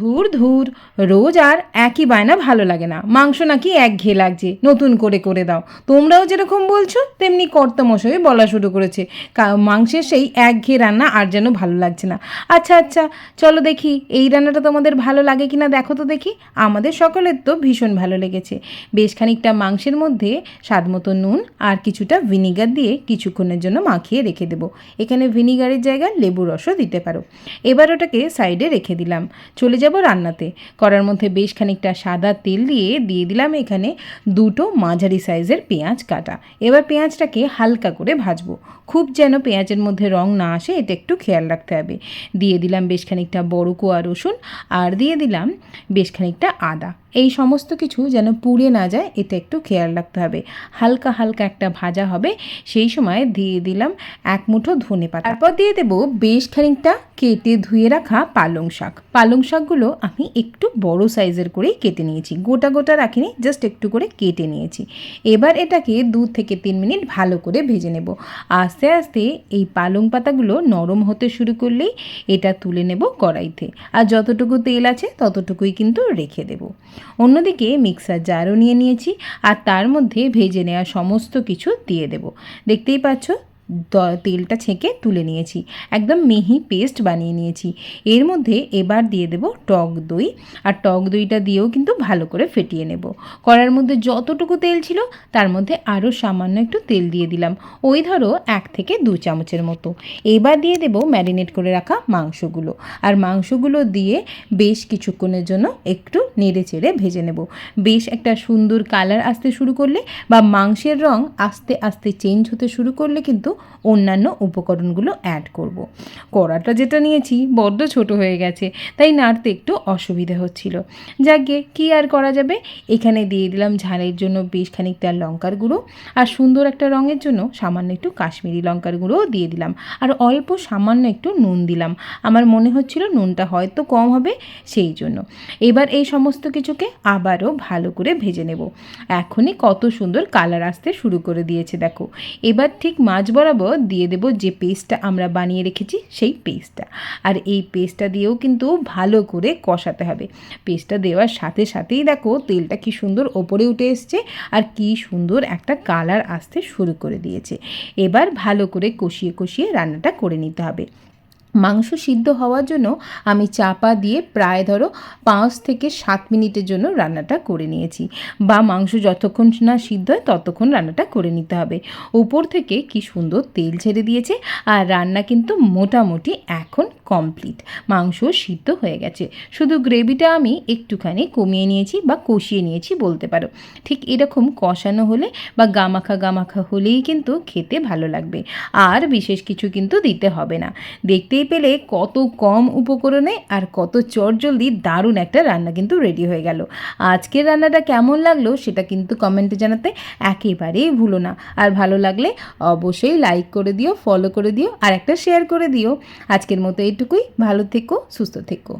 ধুর ধুর, রোজ আর একই বায়না ভালো লাগে না। মাংস নাকি এক ঘে লাগছে, নতুন করে করে দাও। তোমরাও যেরকম বলছো, তেমনি কর্তামশাই বলা শুরু করেছে। মাংসের সেই এক ঘে রান্না আর যেন ভালো লাগছে না। আচ্ছা আচ্ছা চলো দেখি, এই রান্নাটা তোমাদের ভালো লাগে কি না দেখো তো দেখি। আমাদের সকলের তো ভীষণ ভালো লেগেছে। বেশ খানিকটা মাংসের মধ্যে স্বাদ মতো নুন আর কিছুটা ভিনিগার দিয়ে কিছুক্ষণের জন্য মাখিয়ে রেখে দেবো। এখানে ভিনিগারের জায়গায় লেবু রসও দিতে পারো। এবার ওটাকে সাইডে রেখে দিলাম। চলে যাব রান্নাতে। করার মধ্যে বেশ খানিকটা সাদা তেল দিয়ে দিয়ে দিলাম এখানে দুটো মাঝারি সাইজের পেঁয়াজ কাটা। এবার পেঁয়াজটাকে হালকা করে ভাজবো। খুব যেন পেঁয়াজের মধ্যে রং না আসে, এটা একটু খেয়াল রাখতে হবে। দিয়ে দিলাম বেশ খানিকটা বড় কোয়া রসুন আর দিয়ে দিলাম বেশ খানিকটা আদা। এই সমস্ত কিছু যেন পুড়ে না যায়, এটা একটু খেয়াল রাখতে হবে। হালকা হালকা একটা ভাজা হবে, সেই সময় দিয়ে দিলাম এক মুঠো ধনে পাতা তারপর দিয়ে দেবো বেশ খানিকটা কেটে ধুয়ে রাখা পালং শাক। পালং শাকগুলো আমি একটু বড় সাইজের করেই কেটে নিয়েছি। গোটা গোটা রাখিনি জাস্ট একটু করে কেটে নিয়েছি। এবার এটাকে দু থেকে তিন মিনিট ভালো করে ভেজে নেব। আস্তে আস্তে এই পালং পাতাগুলো নরম হতে শুরু করলেই এটা তুলে নেব কড়াইতে। আর যতটুকু তেল আছে, ততটুকুই কিন্তু রেখে দেব। অন্যদিকে মিক্সার জারও নিয়ে নিয়েছি, আর তার মধ্যে ভেজে নেওয়া সমস্ত কিছু দিয়ে দেব। দেখতেই পাচ্ছ তেলটা ছেঁকে তুলে নিয়েছি। একদম মিহি পেস্ট বানিয়ে নিয়েছি। এর মধ্যে এবার দিয়ে দেব টক দই। আর টক দইটা দিয়েও কিন্তু ভালো করে ফেটিয়ে নেব। কড়ার মধ্যে যতটুকু তেল ছিল, তার মধ্যে আরও সামান্য একটু তেল দিয়ে দিলাম। ওই ধরো এক থেকে দু চামচের মতো। এবার দিয়ে দেব ম্যারিনেট করে রাখা মাংসগুলো। আর মাংসগুলো দিয়ে বেশ কিছুক্ষণের জন্য একটু নেড়ে চেড়ে ভেজে নেব। বেশ একটা সুন্দর কালার আসতে শুরু করলে বা মাংসের রং আস্তে আস্তে চেঞ্জ হতে শুরু করলে কিন্তু অন্যান্য উপকরণগুলো অ্যাড করব। কড়াটা যেটা নিয়েছি বড্ড ছোট হয়ে গেছে, তাই নাড়তে একটু অসুবিধা হচ্ছিল। যাকে কি আর করা যাবে? এখানে দিয়ে দিলাম ঝালের জন্য বেশ খানিকটা লঙ্কার গুঁড়ো, আর সুন্দর একটা রঙের জন্য সামান্য একটু কাশ্মীরি লঙ্কার গুঁড়োও দিয়ে দিলাম, আর অল্প সামান্য একটু নুন দিলাম। আমার মনে হচ্ছিল নুনটা হয়তো কম হবে সেই জন্য। এবার এই সমস্ত কিছুকে আবারও ভালো করে ভেজে নেব। এখনই কত সুন্দর কালার আসতে শুরু করে দিয়েছে, দেখো। এবার ঠিক মাছ বরাবর দিয়ে দেব যে পেস্টটা আমরা বানিয়ে রেখেছি, সেই পেস্টটা আর এই পেস্টটা দিয়েও কিন্তু ভালো করে কষাতে হবে। পেস্টটা দেওয়ার সাথে সাথেই দেখো তেলটা কি সুন্দর ওপরে উঠে এসছে আর কি সুন্দর একটা কালার আসতে শুরু করে দিয়েছে। এবার ভালো করে কষিয়ে কষিয়ে রান্নাটা করে নিতে হবে। মাংস সিদ্ধ হওয়ার জন্য আমি চাপা দিয়ে প্রায় ধরো পাঁচ থেকে সাত মিনিটের জন্য রান্নাটা করে নিয়েছি। বা মাংস যতক্ষণ না সিদ্ধ হয় ততক্ষণ রান্নাটা করে নিতে হবে। উপর থেকে কি সুন্দর তেল ছেড়ে দিয়েছে। আর রান্না কিন্তু মোটামুটি এখন কমপ্লিট মাংস সিদ্ধ হয়ে গেছে। শুধু গ্রেভিটা আমি একটুখানি কমিয়ে নিয়েছি বা কষিয়ে নিয়েছি বলতে পারো। ঠিক এরকম কষানো হলে বা গামাখা গামাখা হলেই কিন্তু খেতে ভালো লাগবে। আর বিশেষ কিছু কিন্তু দিতে হবে না। দেখতেই পেলে কত কম উপকরণে আর কত চটজলদি দারুণ একটা রান্না কিন্তু রেডি হয়ে গেল। আজকের রান্নাটা কেমন লাগল সেটা কিন্তু কমেন্টে জানাতে একেবারেই ভুলো না। আর ভালো লাগলে অবশ্যই লাইক করে দিও ফলো করে দিও, আর একটা শেয়ার করে দিও। আজকের মতো এইটুকুই ভালো থেকো সুস্থ থেকো